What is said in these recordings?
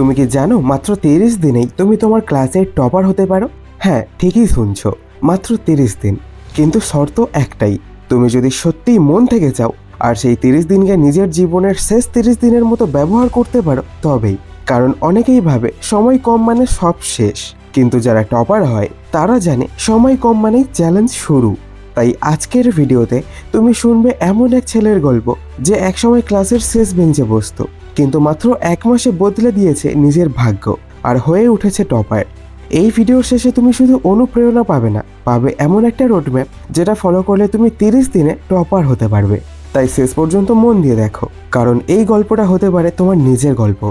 তুমি কি জানো, মাত্র তিরিশ দিনেই তুমি তোমার ক্লাসের টপার হতে পারো? হ্যাঁ ঠিকই শুনছ, মাত্র তিরিশ দিন। কিন্তু শর্ত একটাই, তুমি যদি সত্যিই মন থেকে চাও, আর সেই তিরিশ দিনকে নিজের জীবনের শেষ তিরিশ দিনের মতো ব্যবহার করতে পারো, তবেই। কারণ অনেকেই ভাবে, সময় কম মানে সব শেষ। কিন্তু যারা টপার হয়, তারা জানে, সময় কম মানেই চ্যালেঞ্জ শুরু। তাই আজকের ভিডিওতে তুমি শুনবে এমন এক ছেলের গল্প, যে একসময় ক্লাসের শেষ বেঞ্চে বসতো। কিন্তু মাত্র এক মাসে বদলে দিয়েছে নিজের ভাগ্য আর হয়ে উঠেছে টপার। এই ভিডিওর শেষে তুমি শুধু অনুপ্রেরণা পাবে না, পাবে এমন একটা রোডম্যাপ যেটা ফলো করলে তুমি তিরিশ দিনে টপার হতে পারবে। তাই শেষ পর্যন্ত মন দিয়ে দেখো, কারণ এই গল্পটা হতে পারে তোমার নিজের গল্প।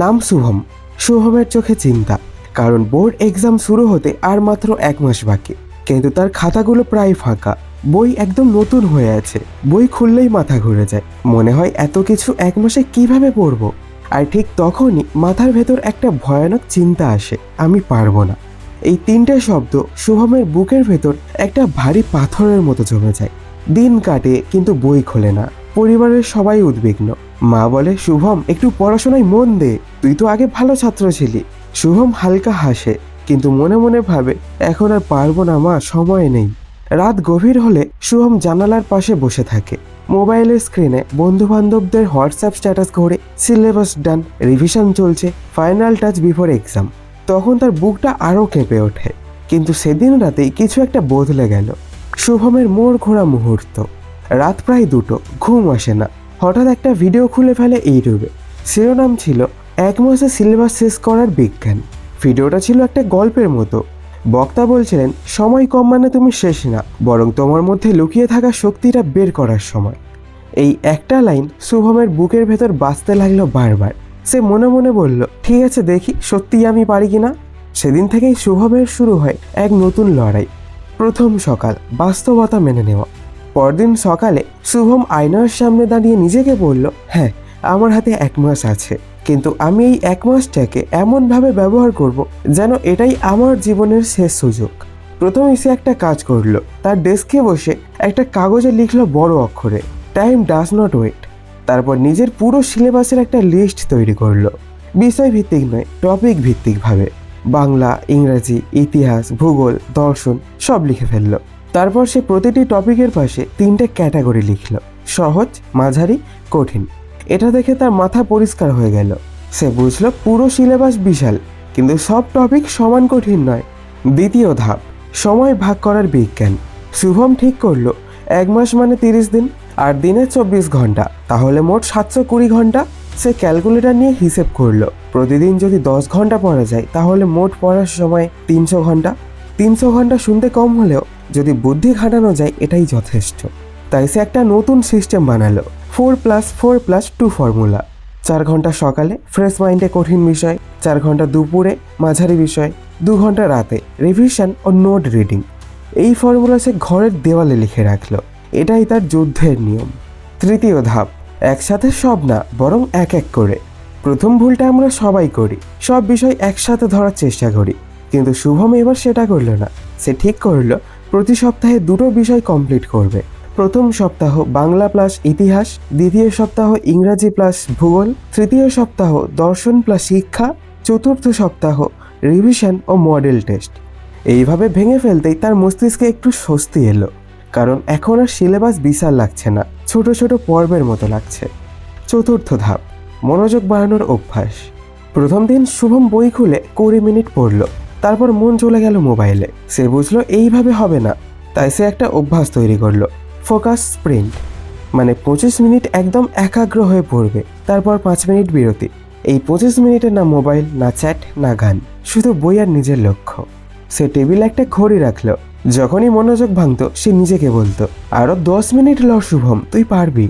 নাম শুভম, শুভমের চোখে চিন্তা, কারণ বোর্ড এক্সাম শুরু হতে আর মাত্র এক মাস বাকি, কিন্তু তার খাতাগুলো প্রায় ফাঁকা। বই একদম নতুন হয়ে আছে। বই খুললেই মাথা ঘুরে যায়। মনে হয় এত কিছু এক মাসে কীভাবে পড়ব? আর ঠিক তখনই মাথার ভেতর একটা ভয়ানক চিন্তা আসে, আমি পারব না। এই তিনটে শব্দ শুভমের বুকের ভেতর একটা ভারী পাথরের মতো জমে যায়। দিন কাটে, কিন্তু বই খোলে না। পরিবারের সবাই উদ্বিগ্ন। মা বলে, শুভম, একটু পড়াশোনায় মন দে। তুই তো আগে ভালো ছাত্র ছিলি। শুভম হালকা হাসে, কিন্তু মনে মনে ভাবে, এখন আর পারব না মা, সময় নেই। রাত গভীর হলে শুভম জানালার পাশে বসে থাকে। মোবাইলের স্ক্রিনে বন্ধু বান্ধবদের হোয়াটসঅ্যাপ স্ট্যাটাস ঘোরে সিলেবাস ডান, রিভিশন চলছে, ফাইনাল টাচ বিফোর এক্সাম। তখন তার বুকটা আরও কেঁপে ওঠে। কিন্তু সেদিন রাতেই কিছু একটা বদলে গেল। শুভমের মোড় ঘোরা মুহূর্ত। রাত প্রায় দুটো, ঘুম আসে না। হঠাৎ একটা ভিডিও খুলে ফেলে ইউটিউবে শিরোনাম ছিল, এক মাসে সিলেবাস শেষ করার বিজ্ঞান। ভিডিওটা ছিল একটা গল্পের মতো। বক্তা বলছিলেন, সময় কম মানে তুমি শেষ না, বরং তোমার মধ্যে লুকিয়ে থাকা শক্তিটা বের করার সময়। এই একটা লাইন শুভমের বুকের ভেতর বাঁচতে লাগল বারবার। সে মনে মনে বলল, ঠিক আছে, দেখি সত্যিই আমি পারি কিনা? সেদিন থেকেই শুভমের শুরু হয় এক নতুন লড়াই। প্রথম সকাল, বাস্তবতা মেনে নেওয়া। পরদিন সকালে শুভম আয়নার সামনে দাঁড়িয়ে নিজেকে বলল হ্যাঁ আমার হাতে এক মাস আছে। কিন্তু আমি এই এক মাসটাকে এমনভাবে ব্যবহার করব যেন এটাই আমার জীবনের শেষ সুযোগ। প্রথমে সে একটা কাজ করল, তার ডেস্কে বসে একটা কাগজে লিখলো বড় অক্ষরে টাইম ডাজ নট ওয়েট তারপর নিজের পুরো সিলেবাসের একটা লিস্ট তৈরি করল। বিষয় ভিত্তিক নয় টপিক ভিত্তিকভাবে বাংলা, ইংরাজি, ইতিহাস, ভূগোল, দর্শন সব লিখে ফেলল। তারপর সে প্রতিটি টপিকের পাশে তিনটে ক্যাটাগরি লিখলো। সহজ, মাঝারি, কঠিন। এটা দেখে তার মাথা পরিষ্কার হয়ে গেল। সে বুঝলো পুরো সিলেবাস বিশাল, কিন্তু সব টপিক সমান কঠিন নয়। দ্বিতীয় ধাপ, সময় ভাগ করার বিজ্ঞান। শুভম ঠিক করল, এক মাস মানে তিরিশ দিন, আর দিনে চব্বিশ ঘণ্টা, তাহলে মোট সাতশো কুড়ি ঘণ্টা। সে ক্যালকুলেটর নিয়ে হিসেব করল, প্রতিদিন যদি দশ ঘণ্টা পড়া যায়, তাহলে মোট পড়ার সময় তিনশো ঘণ্টা। তিনশো ঘণ্টা শুনতে কম হলেও, যদি বুদ্ধি খাটানো যায়, এটাই যথেষ্ট। তাই সে একটা নতুন সিস্টেম বানালো। Four plus four plus two formula. চার ঘণ্টা সকালে ফ্রেশ মাইন্ডে কঠিন বিষয়, চার ঘণ্টা দুপুরে মাঝারি বিষয়, দু ঘণ্টা রাতে রিভিশন ও নোট রিডিং এই ফর্মুলা সে ঘরের দেওয়ালে লিখে রাখল। এটাই তার যুদ্ধের নিয়ম। তৃতীয় ধাপ, একসাথে সব না, বরং এক এক করে। প্রথম ভুলটা আমরা সবাই করি, সব বিষয় একসাথে ধরার চেষ্টা করি। কিন্তু শুভম এবার সেটা করল না। সে ঠিক করল, প্রতি সপ্তাহে দুটো বিষয় কমপ্লিট করবে। প্রথম সপ্তাহ বাংলা প্লাস ইতিহাস, দ্বিতীয় সপ্তাহ ইংরাজি প্লাস ভূগোল, তৃতীয় সপ্তাহ দর্শন প্লাস শিক্ষা, চতুর্থ সপ্তাহ রিভিশন ও মডেল টেস্ট এইভাবে ভেঙে ফেলতেই তার মস্তিষ্কে একটু স্বস্তি এলো, কারণ এখন আর সিলেবাস বিশাল লাগছে না, ছোট ছোট পর্বের মতো লাগছে। চতুর্থ ধাপ, মনোযোগ বাড়ানোর অভ্যাস। প্রথম দিন শুভম বই খুলে কুড়ি মিনিট পড়ল, তারপর মন চলে গেল মোবাইলে। সে বুঝলো এইভাবে হবে না, তাই সে একটা অভ্যাস তৈরি করল। ফোকাস স্প্রিন্ট মানে পঁচিশ মিনিট একদম একাগ্র হয়ে পড়বে, তারপর পাঁচ মিনিট বিরতি। এই পঁচিশ মিনিটে না মোবাইল, না চ্যাট, না গান, শুধু বই আর নিজের লক্ষ্য। সে টেবিলে একটা ঘড়ি রাখল, যখনই মনোযোগ ভাঙতো, সে নিজেকে বলতো আরও দশ মিনিট ল শুভম, তুই পারবি।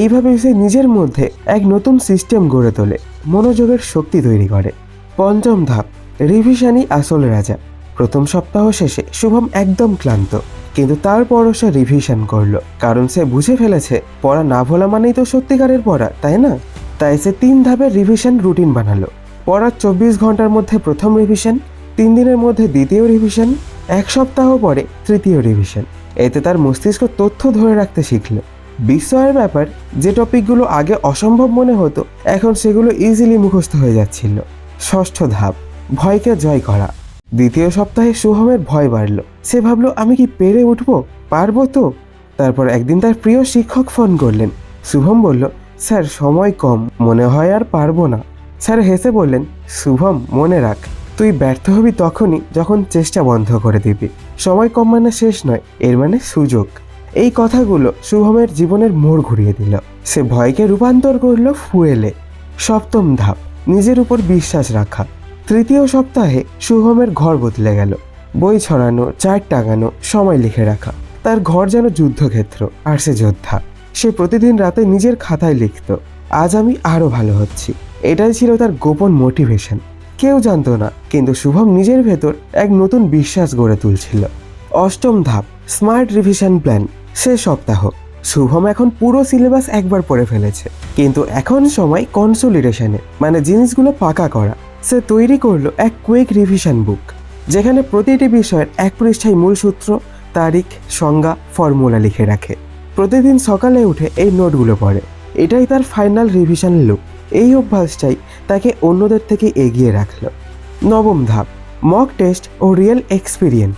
এইভাবে সে নিজের মধ্যে এক নতুন সিস্টেম গড়ে তোলে, মনোযোগের শক্তি তৈরি করে। পঞ্চম ধাপ, রিভিশনই আসল রাজা। প্রথম সপ্তাহ শেষে শুভম একদম ক্লান্ত। কিন্তু তারপরও সে রিভিশন করল। কারণ সে বুঝে ফেলেছে, পড়া না ভোলা মানেই তো সত্যিকারের পড়া, তাই না? তাই সে তিন ধাপের রিভিশন রুটিন বানালো। পড়ার চব্বিশ ঘণ্টার মধ্যে প্রথম রিভিশন তিন দিনের মধ্যে দ্বিতীয় রিভিশন এক সপ্তাহ পরে তৃতীয় রিভিশন এতে তার মস্তিষ্ক তথ্য ধরে রাখতে শিখল। বিস্ময়ের ব্যাপার, যে টপিকগুলো আগে অসম্ভব মনে হতো, এখন সেগুলো ইজিলি মুখস্থ হয়ে যাচ্ছিল। ষষ্ঠ ধাপ, ভয়কে জয় করা। দ্বিতীয় সপ্তাহে শুভমের ভয় বাড়ল। সে ভাবলো, আমি কি পেরে উঠবো? পারব তো? তারপর একদিন তার প্রিয় শিক্ষক ফোন করলেন। শুভম বলল, স্যার, সময় কম, মনে হয় আর পারব না। স্যার হেসে বললেন, শুভম, মনে রাখ, তুই ব্যর্থ হবি তখনই যখন চেষ্টা বন্ধ করে দিবি। সময় কম মানে শেষ নয়, এর মানে সুযোগ। এই কথাগুলো শুভমের জীবনের মোড় ঘুরিয়ে দিল। সে ভয়কে রূপান্তর করল ফুয়েলে। সপ্তম ধাপ, নিজের উপর বিশ্বাস রাখা। তৃতীয় সপ্তাহে শুভমের ঘর বদলে গেল। বই ছড়ানো চার টাঙানো, সময় লিখে রাখা। তার ঘর যেন যুদ্ধক্ষেত্র, আর সে যোদ্ধা। সে প্রতিদিন রাতে নিজের খাতায় লিখত, আজ আমি আরও ভালো হচ্ছি। এটাই ছিল তার গোপন মোটিভেশন। কেউ জানতো না, কিন্তু শুভম নিজের ভেতর এক নতুন বিশ্বাস গড়ে তুলছিল। অষ্টম ধাপ, স্মার্ট রিভিশন প্ল্যান শেষ সপ্তাহ। শুভম এখন পুরো সিলেবাস একবার পড়ে ফেলেছে। কিন্তু এখন সময় কনসোলিডেশনে মানে জিনিসগুলো পাকা করা। সে তৈরি করল এক কুইক রিভিশন বুক যেখানে প্রতিটি বিষয়ের এক পৃষ্ঠায় মূল সূত্র, তারিখ, সংজ্ঞা ফর্মুলা লিখে রাখে। প্রতিদিন সকালে উঠে এই নোটগুলো পড়ে। এটাই তার ফাইনাল রিভিশন লুক এই অভ্যাসটাই তাকে অন্যদের থেকে এগিয়ে রাখল। নবম ধাপ মক টেস্ট ও রিয়েল এক্সপিরিয়েন্স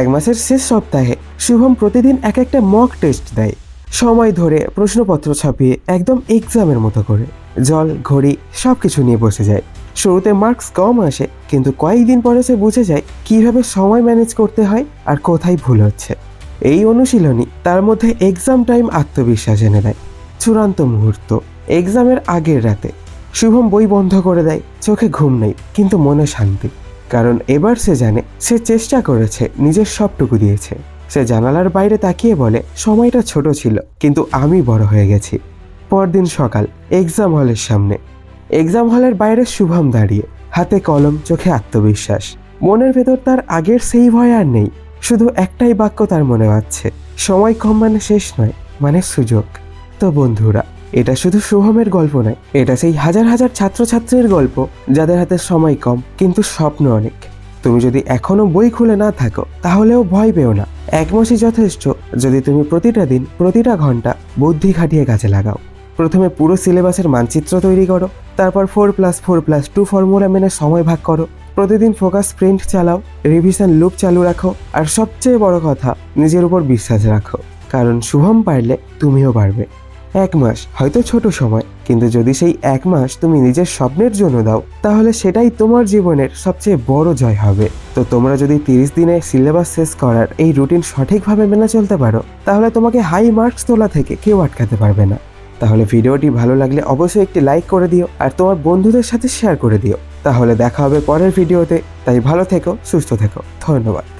এক মাসের শেষ সপ্তাহে শুভম প্রতিদিন এক একটা মক টেস্ট দেয়। সময় ধরে প্রশ্নপত্র ছাপিয়ে একদম এক্সামের মতো করে। জল, ঘড়ি সব কিছু নিয়ে বসে যায়। শুরুতে মার্কস কম আসে, কিন্তু কয়েকদিন পরে সে বুঝে যায় কীভাবে সময় ম্যানেজ করতে হয় আর কোথায় ভুল হচ্ছে। এই অনুশীলনী তার মধ্যে এক্সাম টাইম আত্মবিশ্বাস এনে দেয়। চূড়ান্ত মুহূর্ত এক্সামের আগের রাতে। শুভম বই বন্ধ করে দেয়, চোখে ঘুম নেই, কিন্তু মনে শান্তি। কারণ এবার সে জানে সে চেষ্টা করেছে, নিজের সবটুকু দিয়েছে। সে জানালার বাইরে তাকিয়ে বলে, সময়টা ছোট ছিল, কিন্তু আমি বড় হয়ে গেছি। পরদিন সকাল এক্সাম হলের সামনে। এক্সাম হলের বাইরে শুভম দাঁড়িয়ে, হাতে কলম, চোখে আত্মবিশ্বাস। মনের ভেতর তার আগের সেই ভয় আর নেই, শুধু একটাই বাক্য তার মনে বাজছে সময় কম মানে শেষ নয় মানে সুযোগ। তো বন্ধুরা, এটা শুধু শুভমের গল্প নয়, এটা সেই হাজার হাজার ছাত্রছাত্রীর গল্প, যাদের হাতে সময় কম, কিন্তু স্বপ্ন অনেক। তুমি যদি এখনও বই খুলে না থাকো, তাহলেও ভয় পেও না। এক মাসই যথেষ্ট, যদি তুমি প্রতিটা দিন, প্রতিটা ঘণ্টা বুদ্ধি খাটিয়ে কাজে লাগাও। প্রথমে পুরো সিলেবাসের মানচিত্র তৈরি করো, তারপর four plus four plus two formula মেনে সময় ভাগ করো। প্রতিদিন ফোকাস প্রিন্ট চালাও রিভিশন লুপ চালু রাখো, আর সবচেয়ে বড় কথা, নিজের উপর বিশ্বাস রাখো, কারণ শুভম পারলে তুমিও পারবে। এক মাস হয়তো ছোট সময়, কিন্তু যদি সেই এক মাস তুমি নিজের স্বপ্নের জন্য দাও, তাহলে সেটাই তোমার জীবনের সবচেয়ে বড় জয় হবে। তো তোমরা যদি তিরিশ দিনে সিলেবাস শেষ করার এই রুটিন সঠিকভাবে মেনে চলতে পারো, তাহলে তোমাকে হাই মার্কস তোলা থেকে কেউ আটকাতে পারবে না। তাহলে ভিডিওটি ভালো লাগলে অবশ্যই একটি লাইক করে দিও আর তোমার বন্ধুদের সাথে শেয়ার করে দিও। তাহলে দেখা হবে পরের ভিডিওতে। তাই ভালো থেকো, সুস্থ থেকো। ধন্যবাদ।